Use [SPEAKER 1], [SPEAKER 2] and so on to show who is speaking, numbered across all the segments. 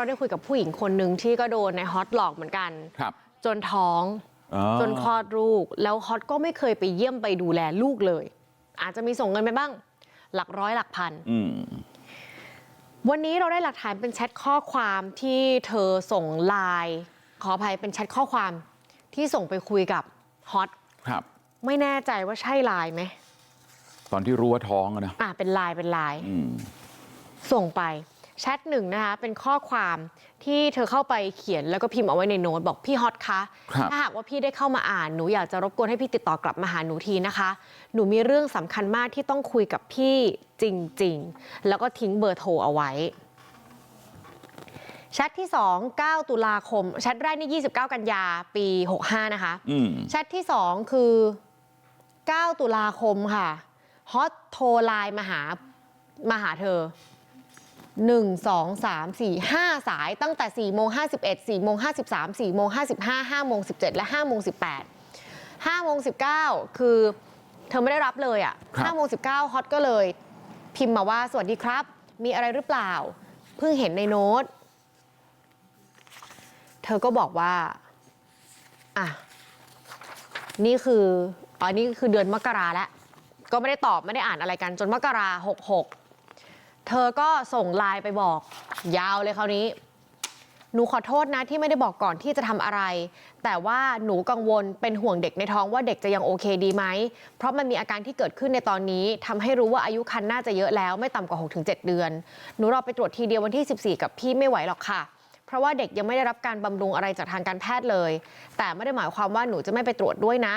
[SPEAKER 1] เราได้คุยกับผู้หญิงคนหนึ่งที่ก็โดนในฮอตหลอกเหมือนกัน
[SPEAKER 2] ครับ
[SPEAKER 1] จนท้อง
[SPEAKER 2] อ๋อ
[SPEAKER 1] จนคลอดลูกแล้วฮอตก็ไม่เคยไปเยี่ยมไปดูแลลูกเลยอาจจะมีส่งเงินไปบ้างหลักร้อยหลักพัน
[SPEAKER 2] อืม
[SPEAKER 1] วันนี้เราได้หลักฐานเป็นแชทข้อความที่เธอส่งไลน์ขออภัยเป็นแชทข้อความที่ส่งไปคุยกับฮอต
[SPEAKER 2] ครับ
[SPEAKER 1] ไม่แน่ใจว่าใช่ไลน์ไหม
[SPEAKER 2] ตอนที่รู้ว่าท้องอะนะ
[SPEAKER 1] อะเป็นไลน์เป็นไลน์
[SPEAKER 2] อืม
[SPEAKER 1] ส่งไป แชทหนึ่งนะคะเป็นข้อความที่เธอเข้าไปเขียนแล้วก็พิมพ์เอาไว้ในโน้ตบอกพี่ฮอตคะ
[SPEAKER 2] ครับ
[SPEAKER 1] ถ้าหากว่าพี่ได้เข้ามาอ่านหนูอยากจะรบกวนให้พี่ติดต่อกลับมาหาหนูทีนะคะ หนูมีเรื่องสำคัญมากที่ต้องคุยกับพี่จริง ๆ แล้วก็ทิ้งเบอร์โทรเอาไว้แชทที่ 2 9 ตุลาคมแชทแรกนี่ 29 กันยาปี 65 นะคะ
[SPEAKER 2] อืม
[SPEAKER 1] แชทที่ 2 คือ 9 ตุลาคมค่ะฮอตโทรไลน์มาหามาหาเธอ 1 2 3 4 5สายตั้งแต่4โมง51 4โมง53 4โมง55 5โมง17และ5โมง18 5โมง19คือเธอไม่ได้รับเลยอะ
[SPEAKER 2] ครับ
[SPEAKER 1] 5โมง19ฮอตก็เลย พิมพ์มาว่าสวัสดีครับ มีอะไรหรือเปล่า เพิ่งเห็นในโน้ต เธอก็บอกว่า อะ นี่คืออ๋อนี่คือเดือนมกราแล้ว ก็ไม่ได้ตอบไม่ได้อ่านอะไรกันจนมกราหกหก เธอก็ส่งไลน์ไปบอกยาวเลยคราวนี้หนูขอโทษนะที่ไม่ได้บอกก่อนที่จะทำอะไร แต่ว่าหนูกังวลเป็นห่วงเด็กในท้องว่าเด็กจะยังโอเคดีไหม เพราะมันมีอาการที่เกิดขึ้นในตอนนี้ทำให้รู้ว่าอายุครรภ์น่าจะเยอะแล้วไม่ต่ำกว่า 6-7 เดือน หนูรอไปตรวจทีเดียววันที่ 14 กับพี่ไม่ไหวหรอกค่ะ เพราะว่าเด็กยังไม่ได้รับการบำรุงอะไรจากทางการแพทย์เลย แต่ไม่ได้หมายความว่าหนูจะไม่ไปตรวจด้วยนะ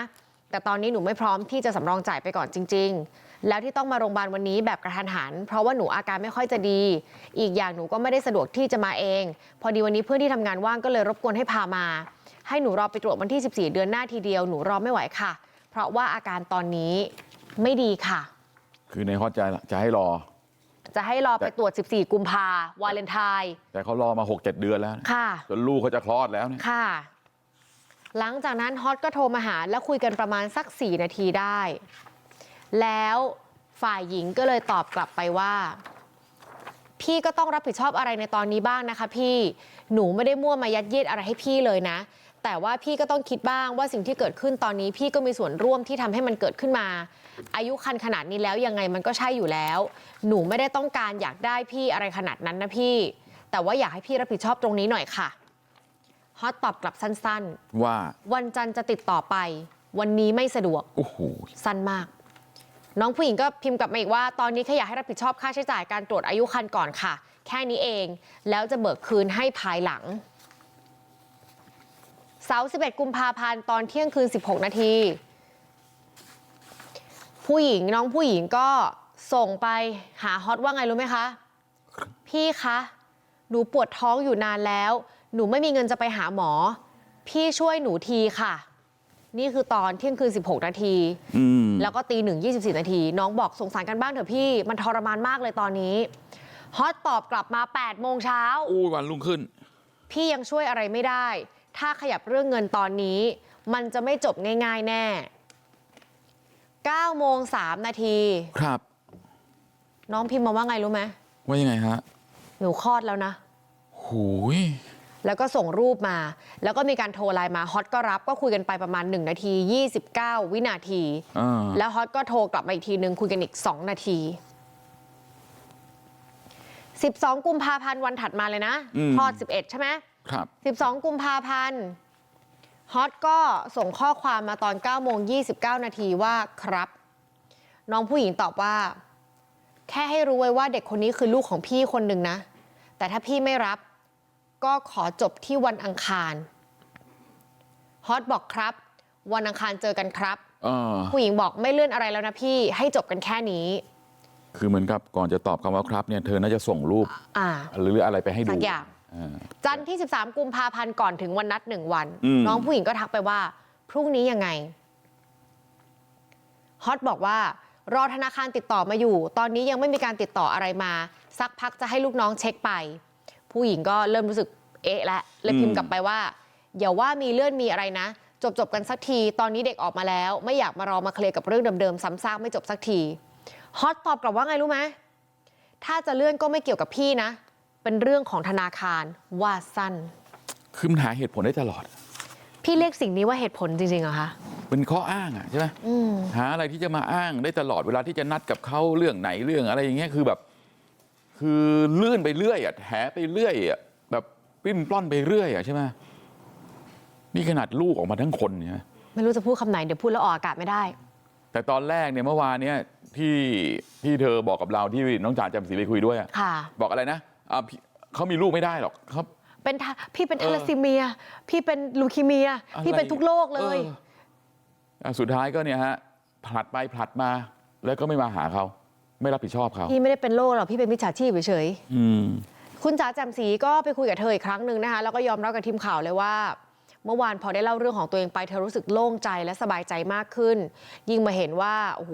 [SPEAKER 1] แต่ตอนนี้หนูไม่พร้อมที่จะสำรองจ่ายไปก่อนจริงๆแล้วที่ต้องมาโรงพยาบาลวันนี้แบบกระทันหันเพราะว่าหนูอาการไม่ค่อยจะดี อีกอย่างหนูก็ไม่ได้สะดวกที่จะมาเอง พอดีวันนี้เพื่อนที่ทำงานว่างก็เลยรบกวนให้พามา ให้หนูรอไปตรวจวันที่ 14 เดือนหน้าทีเดียวหนูรอไม่ไหวค่ะ เพราะว่าอาการตอนนี้ไม่ดีค่ะ
[SPEAKER 2] คือในฮอตใจละจะให้รอ
[SPEAKER 1] จะให้รอไปตรวจ 14 กุมภาวาเลนไทน์
[SPEAKER 2] แต่เขารอมาหกเจ็ดเดือนแล้วนะ
[SPEAKER 1] ค่ะ
[SPEAKER 2] จนลูกเขาจะคลอดแล้วเนี่ย
[SPEAKER 1] ค่ะ หลังจากนั้นฮอตก็โทรมาหาแล้วคุยกันประมาณสัก4นาทีได้ แล้วฝ่ายหญิงก็เลยตอบกลับไปว่า พี่ก็ต้องรับผิดชอบอะไรในตอนนี้บ้างนะคะพี่หนูไม่ได้มั่วมายัดเยียดอะไรให้พี่เลยนะ แต่ว่าพี่ก็ต้องคิดบ้างว่าสิ่งที่เกิดขึ้นตอนนี้ พี่ก็มีส่วนร่วมที่ทำให้มันเกิดขึ้นมา อายุคันขนาดนี้แล้วยังไงมันก็ใช่อยู่แล้ว หนูไม่ได้ต้องการอยากได้พี่อะไรขนาดนั้นนะพี่ แต่ว่าอยากให้พี่รับผิดชอบตรงนี้หน่อยค่ะ ฮอตตอบกลับสั้น
[SPEAKER 2] ว่า
[SPEAKER 1] ๆวันจันทร์จะติดต่อไป วันนี้ไม่สะดวก
[SPEAKER 2] โอ้โห
[SPEAKER 1] สั้นมาก น้องผู้หญิงก็พิมพ์กลับมาอีกว่า ตอนนี้แค่อยากให้รับผิดชอบค่าใช้จ่ายการตรวจอายุคันก่อนค่ะ แค่นี้เองแล้วจะเบิกคืนให้ภายหลังเสาร์11 กุมภาพันธ์ตอนเที่ยงคืน 16 นาที ผู้หญิงน้องผู้หญิงก็ส่งไปหาฮอตว่าไงรู้ไหมคะ พี่คะ หนูปวดท้องอยู่นานแล้ว หนูไม่มีเงินจะไปหาหมอ พี่ช่วยหนูทีค่ะ นี่คือตอนเที่ยงคืน 16 นาที
[SPEAKER 2] อืม
[SPEAKER 1] แล้วก็ตีหนึ่ง24นาที น้องบอกสงสารกันบ้างเถอะพี่ มันทรมานมากเลยตอนนี้ ฮอตตอบกลับมา8โมงเช้า
[SPEAKER 2] อู้วันรุ่งขึ้น
[SPEAKER 1] พี่ยังช่วยอะไรไม่ได้ ถ้าขยับเรื่องเงินตอนนี้ มันจะไม่จบง่าย ๆ แน่9โมง3นาที
[SPEAKER 2] ครับ
[SPEAKER 1] น้องพิมพ์มาว่าไงรู้ไหม
[SPEAKER 2] ว่ายังไงฮะ
[SPEAKER 1] หนูคลอดแล้วนะ
[SPEAKER 2] หูย
[SPEAKER 1] แล้วก็ส่งรูปมาแล้วก็มีการโทรไลน์มาฮอตก็รับก็คุยกันไปประมาณ1นาที29วินาที
[SPEAKER 2] อ่า
[SPEAKER 1] แล้วฮอตก็โทรกลับมาอีกทีนึงคุยกันอีก2นาที12กุมภาพันธ์วันถัดมาเลยนะคลอด11ใช่ไหม
[SPEAKER 2] ครับ
[SPEAKER 1] 12กุมภาพันธ์ฮอตก็ส่งข้อความมาตอน9โมง29นาทีว่าครับ น้องผู้หญิงตอบว่า แค่ให้รู้ไว้ว่าเด็กคนนี้คือลูกของพี่คนหนึ่งนะ แต่ถ้าพี่ไม่รับ ก็ขอจบที่วันอังคารฮอตบอกครับ วันอังคารเจอกันครับ
[SPEAKER 2] เออ
[SPEAKER 1] ผู้หญิงบอกไม่เลื่อนอะไรแล้วนะพี่ให้จบกันแค่นี้
[SPEAKER 2] คือเหมือนกับก่อนจะตอบคำว่าครับเนี่ยเธอน่าจะส่งรูป
[SPEAKER 1] อ่า
[SPEAKER 2] หรืออะไรไปให้ดู
[SPEAKER 1] สักอย่าง
[SPEAKER 2] อ่า
[SPEAKER 1] จันทร์ที่ 13 กุมภาพันธ์ก่อนถึงวันนัดหนึ่งวัน
[SPEAKER 2] อืม
[SPEAKER 1] น้องผู้หญิงก็ทักไปว่า พรุ่งนี้ยังไงฮอตบอกว่ารอธนาคารติดต่อมาอยู่ ตอนนี้ยังไม่มีการติดต่ออะไรมา สักพักจะให้ลูกน้องเช็คไป ผู้หญิงก็เริ่มรู้สึกเอ๊ะแล้วเลยพิมพ์กลับไปว่าอย่าว่ามีเลื่อนมีอะไรนะ จบจบๆกันสักที ตอนนี้เด็กออกมาแล้ว ไม่อยากมารอมาเคลียร์กับเรื่องเดิมๆซ้ำซากไม่จบสักทีฮอตตอบกลับว่าไงรู้ไหมถ้าจะเลื่อนก็ไม่เกี่ยวกับพี่นะ เป็นเรื่องของธนาคารว่าสั้น
[SPEAKER 2] คือมันหาเหตุผลได้ตลอด
[SPEAKER 1] พี่เรียกสิ่งนี้ว่าเหตุผลจริงๆเหรอคะ
[SPEAKER 2] เป็นข้ออ้างอะใช่ไหม
[SPEAKER 1] อืม
[SPEAKER 2] หาอะไรที่จะมาอ้างได้ตลอดเวลาที่จะนัดกับเขาเรื่องไหนเรื่องอะไรอย่างเงี้ยคือแบบ คือลื่นไปเรื่อยอะแถไปเรื่อยอะแบบปลิ้นปล้อนไปเรื่อยอะใช่ไหมนี่ขนาดลูกออกมาทั้งคนเนี่ย
[SPEAKER 1] ไม่รู้จะพูดคำไหนเดี๋ยวพูดแล้วออกอากาศไม่ได้
[SPEAKER 2] แต่ตอนแรกเนี่ยเมื่อวานเนี่ยที่ที่เธอบอกกับเราที่น้องจ๋าจำศีไปคุยด้วยอะ
[SPEAKER 1] ค่ะ
[SPEAKER 2] บอกอะไรนะอ่าพี่เขามีลูกไม่ได้หรอกเขา
[SPEAKER 1] เป็นทาพี่เป็น
[SPEAKER 2] เออ
[SPEAKER 1] ทาลัสซีเมีย พี่เป็นลูคีเมีย
[SPEAKER 2] อะไร
[SPEAKER 1] พี่เป็นทุกโรคเลย
[SPEAKER 2] อออะสุดท้ายก็เนี่ยฮะผลัดไปผลัดมาแล้วก็ไม่มาหาเขา ไม่รับผิดชอบเขา
[SPEAKER 1] พี่ไม่ได้เป็นโรคหรอกพี่เป็นมิจฉาชีพเฉย
[SPEAKER 2] อืม
[SPEAKER 1] ๆคุณจ๋าแจ่มสีก็ไปคุยกับเธออีกครั้งหนึ่งนะคะแล้วก็ยอมรับกับทีมข่าวเลยว่า เมื่อวานพอได้เล่าเรื่องของตัวเองไปเธอรู้สึกโล่งใจและสบายใจมากขึ้น ยิ่งมาเห็นว่าโอ้โห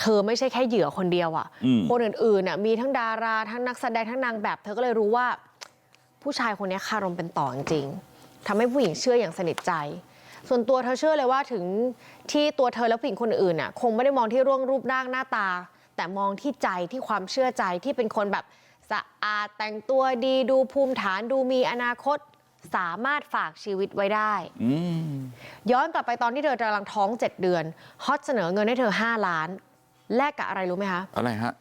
[SPEAKER 1] เธอไม่ใช่แค่เหยื่อคนเดียวอะ
[SPEAKER 2] อืม
[SPEAKER 1] คนอื่นๆน่ะมีทั้งดาราทั้งนักแสดงทั้งนางแบบ เธอก็เลยรู้ว่า ผู้ชายคนนี้คารมเป็นต่อจริงๆทำให้ผู้หญิงเชื่ออย่างสนิทใจ ส่วนตัวเธอเชื่อเลยว่าถึงที่ตัวเธอและผู้หญิงคนอื่นน่ะคงไม่ได้มองที่ร่วงรูปร่างหน้าตา แต่มองที่ใจที่ความเชื่อใจที่เป็นคนแบบสะอาดแต่งตัวดีดูภูมิฐานดูมีอนาคตสามารถฝากชีวิตไว้ได้
[SPEAKER 2] อืม
[SPEAKER 1] ย้อนกลับไปตอนที่เธอกำลังท้องเจ็ดเดือน ฮอตเสนอเงินให้เธอ5ล้าน แลกกับอะไรรู้ไหมคะ
[SPEAKER 2] อะไรฮะ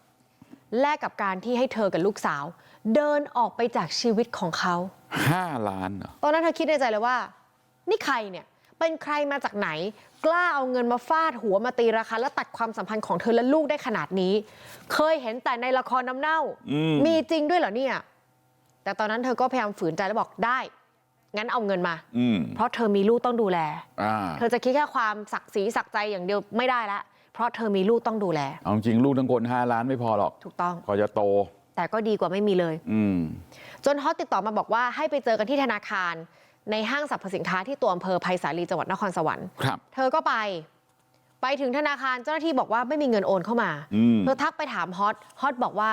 [SPEAKER 1] แลกกับการที่ให้เธอกับลูกสาว เดินออกไปจากชีวิตของเขา
[SPEAKER 2] ห้าล้านเหรอ
[SPEAKER 1] ตอนนั้นเธอคิดในใจเลยว่า นี่ใครเนี่ย เป็นใครมาจากไหน กล้าเอาเงินมาฟาดหัวมาตีราคาแล้วตัดความสัมพันธ์ของเธอและลูกได้ขนาดนี้ เคยเห็นแต่ในละครน้ำเน่า
[SPEAKER 2] อืม
[SPEAKER 1] มีจริงด้วยเหรอเนี่ย แต่ตอนนั้นเธอก็พยายามฝืนใจแล้วบอกได้ งั้นเอาเงินมา
[SPEAKER 2] อืม
[SPEAKER 1] เพราะเธอมีลูกต้องดูแล
[SPEAKER 2] อ่า
[SPEAKER 1] เธอจะคิดแค่ความศักดิ์ศรีศักดิ์ใจอย่างเดียวไม่ได้ละ เพราะเธอมีลูกต้องดูแล
[SPEAKER 2] เอาจริงลูกทั้งคนห้าล้านไม่พอหรอก
[SPEAKER 1] ถูกต้อง
[SPEAKER 2] พอจะโต
[SPEAKER 1] แต่ก็ดีกว่าไม่มีเลย
[SPEAKER 2] อืม
[SPEAKER 1] จนฮอตติดต่อมาบอกว่าให้ไปเจอกันที่ธนาคาร ในห้างสรรพสินค้าที่ตัวอำเภอไผ่สาลีจังหวัดนครสวรรค์
[SPEAKER 2] ครับ
[SPEAKER 1] เธอก็ไปไปถึงธนาคารเจ้าหน้าที่บอกว่าไม่มีเงินโอนเข้ามา
[SPEAKER 2] อืม
[SPEAKER 1] เธอทักไปถามฮอตฮอตบอกว่า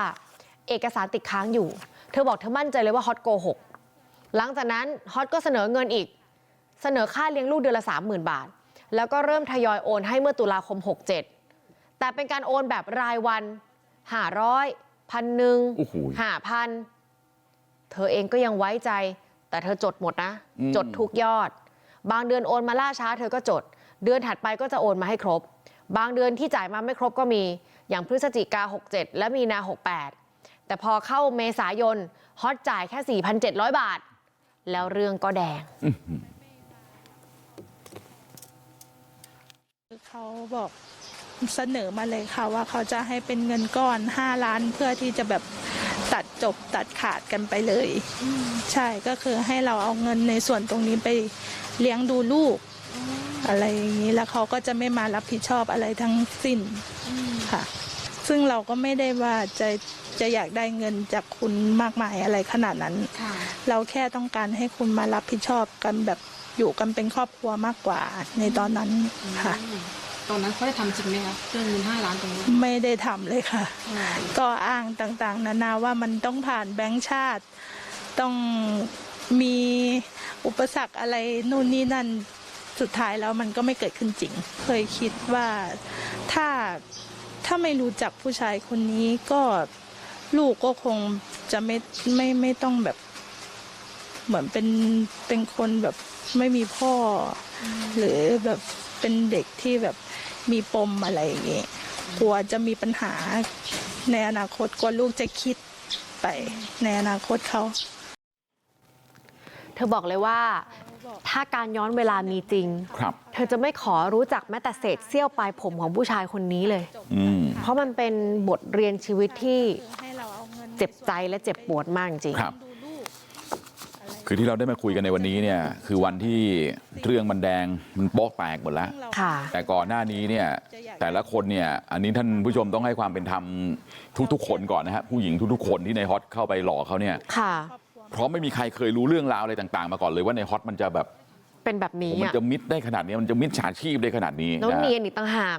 [SPEAKER 1] เอกสารติดค้างอยู่ เธอบอกเธอมั่นใจเลยว่าฮอตโกหกหลังจากนั้นฮอตก็เสนอเงินอีก เสนอค่าเลี้ยงลูกเดือนละสามหมื่นบาท แล้วก็เริ่มทยอยโอนให้เมื่อตุลาคม 67 แต่เป็นการโอนแบบรายวันห้าร้อยพันหนึ่ง
[SPEAKER 2] โอ้โห
[SPEAKER 1] ห้าพันเธอเองก็ยังไว้ใจ แต่เธอจดหมดนะ
[SPEAKER 2] อืม
[SPEAKER 1] จดทุกยอด บางเดือนโอนมาล่าช้าเธอก็จด เดือนถัดไปก็จะโอนมาให้ครบ บางเดือนที่จ่ายมาไม่ครบก็มี อย่างพฤศจิกา 67 และมีนา 68 แต่พอเข้าเมษายนฮอตจ่ายแค่ 4,700 บาท แล้วเรื่องก็แดง
[SPEAKER 3] เขาบอกเสนอมาเลยค่ะว่าเขาจะให้เป็นเงินก้อน 5 ล้านเพื่อที่จะแบบ ตัดจบตัดขาดกันไปเลย ใช่ก็คือให้เราเอาเงินในส่วนตรงนี้ไปเลี้ยงดูลูก อะไรอย่างนี้แล้วเขาก็จะไม่มารับผิดชอบอะไรทั้งสิ้นค่ะ ซึ่งเราก็ไม่ได้ว่าจะจะอยากได้เงินจากคุณมากมายอะไรขนาดนั้น เราแค่ต้องการให้คุณมารับผิดชอบกันแบบอยู่กันเป็นครอบครัวมากกว่าในตอนนั้นค่ะ
[SPEAKER 4] ต อนนั้นเขาได้ทำจริงไหมคะเรื่องเงินห้าล้านตรงนี้
[SPEAKER 3] ไม่ได้ทำเลยค่ะก็อ้างต่างๆ นานาว่ามันต้องผ่านแบงค์ชาติ ต้องมีอุปสรรคอะไรนู่นนี่นั่นสุดท้ายแล้วมันก็ไม่เกิดขึ้นจริง เคยคิดว่าถ้าถ้าไม่รู้จักผู้ชายคนนี้ก็ลูกก็คงจะไม่ไม่ไม่ต้องแบบ เหมือนเป็นเป็นคนแบบไม่มีพ่ออหรือแบบเป็นเด็กที่แบบ มีปมอะไรอย่างเงี้ยกลัวจะมีปัญหาในอนาคตกลัวลูกจะคิดไปในอนาคตเขา
[SPEAKER 1] เธอบอกเลยว่าถ้าการย้อนเวลามีจริง
[SPEAKER 2] ครับ
[SPEAKER 1] เธอจะไม่ขอรู้จักแม้แต่เศษเสี้ยวปลายผมของผู้ชายคนนี้เลย
[SPEAKER 2] อืม
[SPEAKER 1] เพราะมันเป็นบทเรียนชีวิตที่
[SPEAKER 3] ให้เราเอาเงิน
[SPEAKER 1] เจ็บใจและเจ็บปวดมากจริง
[SPEAKER 2] ครับ
[SPEAKER 3] ดูลูกอะไร
[SPEAKER 2] คือที่เราได้มาคุยกันในวันนี้เนี่ยคือวันที่เรื่องมันแดงมันโป๊กแตกหมดแล้ว
[SPEAKER 3] ซึ่งเรา
[SPEAKER 1] ค่ะ
[SPEAKER 2] แต่ก่อนหน้านี้เนี่ยแต่ละคนเนี่ยอันนี้ท่านผู้ชมต้องให้ความเป็นธรรมทุกๆคนก่อนนะฮะผู้หญิงทุกๆคนที่ในฮอตเข้าไปหลอกเขาเนี่ย
[SPEAKER 1] ค่ะ
[SPEAKER 2] เพราะไม่มีใครเคยรู้เรื่องราวอะไรต่างๆมาก่อนเลยว่าในฮอตมันจะแบบ
[SPEAKER 1] เป็นแบบนี้
[SPEAKER 2] มัน
[SPEAKER 1] อะ
[SPEAKER 2] จะมิดได้ขนาดนี้มันจะมิดฉาชีพได้ขนาดนี้
[SPEAKER 1] แล้ว
[SPEAKER 2] นะฮะ
[SPEAKER 1] เนียนอีกต่างหาก